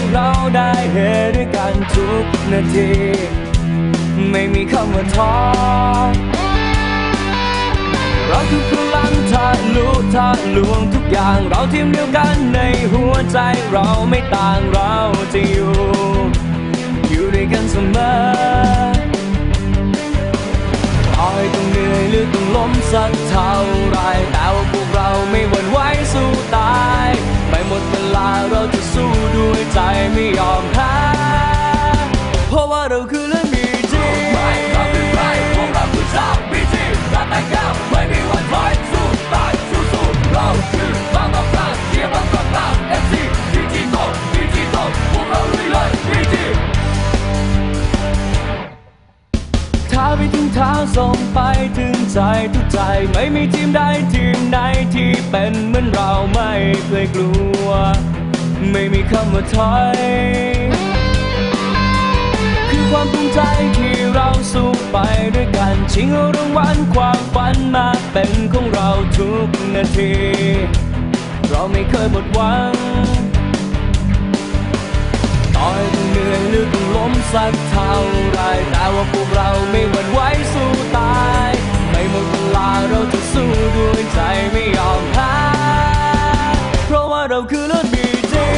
งเราได้เฮด้วยกันทุกนาที ไม่มีคำว่าท้อเราคือพลังทะลุทะลวงทุกอย่างเราทีมเดียวกันในหัวใจเราไม่ต่างเราจะอยู่ อยู่ด้วยกันเสมอต่อยต้องเหนื่อยหรือต้องล้มสักเท่าไร เราคือเรื่องมีจริงเราคือใครพวกเราคือชาวบีจีรักแต่ก้าวไม่มีวันถอยสู้ตายสู้สู้เราคือบางกอกกลางเชียร์บางกอกกลางเอฟซีบีจีโตบีจีโตพวกเราลุยเลยบีจีท้าไปถึงเท้าส่งไปถึงใจทุกใจ ไม่มีทีมใดทีมไหนที่เป็นเหมือนเราไม่เคยกลัว ไม่มีคำว่าถอย ชิงเอารางวัลความฝันมาเป็นของเราทุกนาที เราไม่เคยหมดหวังต่อยตึงเหนื่อยหรือกล้มสักเท่าไรแต่ว่าพวกเราไม่หวั่นไหวสู้ตาย ไม่หมดเวลาเราจะสู้ด้วยใจไม่ยอมแพ้เพราะว่าเราคือเลือดบีจี